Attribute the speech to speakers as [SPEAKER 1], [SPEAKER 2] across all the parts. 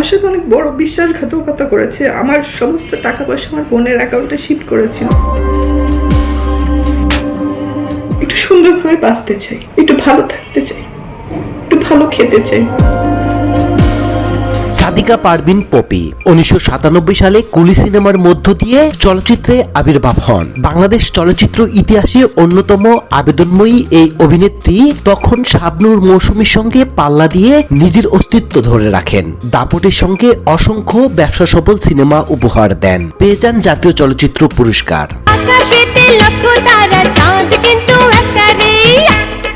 [SPEAKER 1] আমার সাথে অনেক বড় বিশ্বাসঘাতকতা করেছে। আমার সমস্ত টাকা পয়সা আমার বোনের অ্যাকাউন্টে শিফট করেছিল। একটু সুন্দরভাবে বাঁচতে চাই, একটু ভালো থাকতে চাই, একটু ভালো খেতে চাই।
[SPEAKER 2] সাদিকা পারভিন পপি। উনিশশো সাতানব্বই সালে কুলি সিনেমার মধ্য দিয়ে চলচ্চিত্রে আবির্ভাব হন। বাংলাদেশ চলচ্চিত্র ইতিহাসে অন্যতম আবেদনময়ী এই অভিনেত্রী তখন শাবনুর মৌসুমীর সঙ্গে পাল্লা দিয়ে নিজের অস্তিত্ব ধরে রাখেন। দাপটের সঙ্গে অসংখ্য ব্যবসা সফল সিনেমা উপহার দেন। পেয়ে যান জাতীয় চলচ্চিত্র পুরস্কার।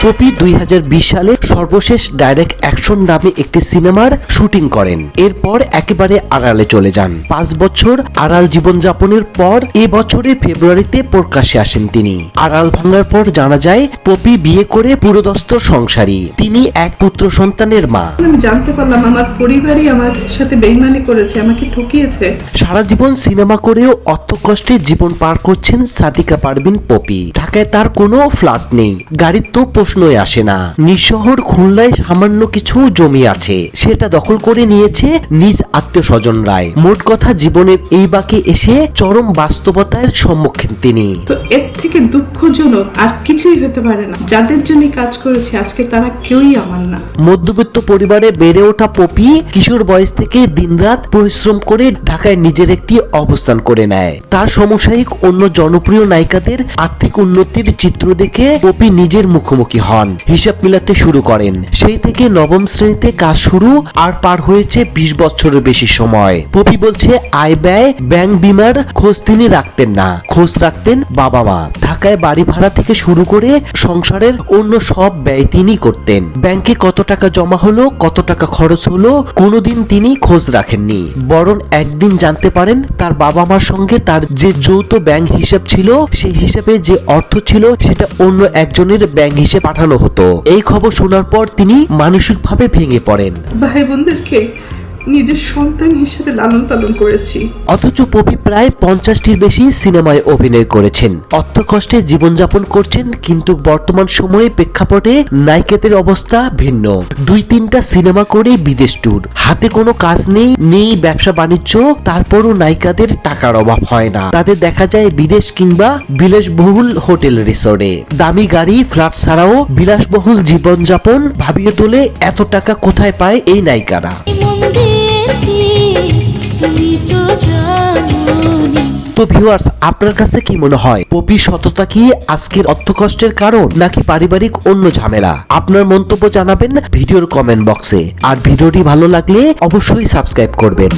[SPEAKER 2] পপি দুই হাজার বিশ সালে সর্বশেষ ডাইরেক্ট অ্যাকশন নামে একটি সিনেমার শুটিং করেন। এরপর একেবারে আড়ালে চলে যান। পাঁচ বছর আড়াল জীবনযাপনের পর এ বছরের ফেব্রুয়ারিতে প্রকাশ্যে আসেন তিনি। আড়াল ভাঙার পর জানা যায় পপি বিয়ে করে পুরোদস্ত সংসারী। তিনি এক পুত্র সন্তানের মা।
[SPEAKER 1] আমি জানতে পারলাম আমার পরিবারই আমার সাথে বেইমানি করেছে আমাকে ঠকিয়েছে।
[SPEAKER 2] সারা জীবন সিনেমা করেও অর্থ কষ্টে জীবন পার করছেন সাদিকা পারভিন পপি। ঢাকায় তার কোনো ফ্ল্যাট নেই। গাড়ির তো প্রশ্নই আসে না। নিঃশহর খুলনায় সামান্য কিছু জমি আছে। সেটা দখল করে নিয়েছে নিজ আত্মীয় স্বজন রায় মোট কথা জীবনের এই বাঁকে এসে চরম বাস্তবতার সম্মুখীন তিনি।
[SPEAKER 1] তো এর থেকে দুঃখজনক আর কিছুই হতে পারে না। যাদের জন্য কাজ করেছি আজকে তারা কেউই আমার না।
[SPEAKER 2] মধ্যবিত্ত পরিবারে বেড়ে ওঠা পপি কিশোর বয়স থেকে দিনরাত পরিশ্রম করে ঢাকায় নিজের একটি অবস্থান করে নেয়। তার সমসায়িক অন্য জনপ্রিয় নায়িকাদের আর্থিক উন্নতির চিত্র দেখে পপি নিজের মুখোমুখি হন। হিসাব মিলাতে শুরু করেন। সেই থেকে নবম শ্রেণীতে কাজ শুরু আর পার হয়েছে বিশ বছরের বেশি সময়। পপি বলছে, আয় ব্যয়, ব্যাংক বিমার খোঁজ তিনি রাখতেন না। খোঁজ রাখতেন বাবা মা। ঢাকায় বাড়ি ভাড়া থেকে শুরু করে সংসারের অন্য সব ব্যয় তিনি করতেন। ব্যাংকে কত টাকা জমা হলো, কত টাকা খরচ হলো, কোনোদিন তিনি খোঁজ রাখেননি। বরং একদিন জানতে পারেন, তার বাবা মার সঙ্গে তার যে যৌথ ব্যাংক হিসাব ছিল, সেই হিসাবে যে অর্থ ছিল, সেটা অন্য একজনের ব্যাংক হিসেবে পাঠানো হতো। এই খবর শোনার পর তিনি মানসিকভাবে ভেঙে পড়েন।
[SPEAKER 1] ভাই বোনদেরকে নিজের সন্তান হিসেবে লালন পালন করেছি।
[SPEAKER 2] অথচ পপি প্রায় পঞ্চাশটির বেশি সিনেমায় অভিনয় করেছেন। অর্থ কষ্টে জীবনযাপন করছেন, কিন্তু বর্তমান সময়ে প্রেক্ষাপটে নায়িকাদের অবস্থা ভিন্ন। দুই তিনটা সিনেমা করে বিদেশ ট্যুর। হাতে কোনো কাজ নেই নেই ব্যবসা বাণিজ্য, তারপরও নায়িকাদের টাকার অভাব হয় না। তাদের দেখা যায় বিদেশ কিংবা বিলাসবহুল হোটেল রিসোর্টে। দামি গাড়ি, ফ্ল্যাট ছাড়াও বিলাসবহুল জীবনযাপন ভাবিয়ে তোলে এত টাকা কোথায় পায় এই নায়িকারা। তো ভিউয়ার্স আপনার কাছে কি মনে হয়? পপি সততা কি আজকের অর্থকষ্টের কারণ, নাকি পারিবারিক অন্য ঝামেলা? আপনার মন্তব্য জানাবেন ভিডিওর কমেন্ট বক্সে আর ভিডিওটি ভালো লাগলে অবশ্যই সাবস্ক্রাইব করবেন।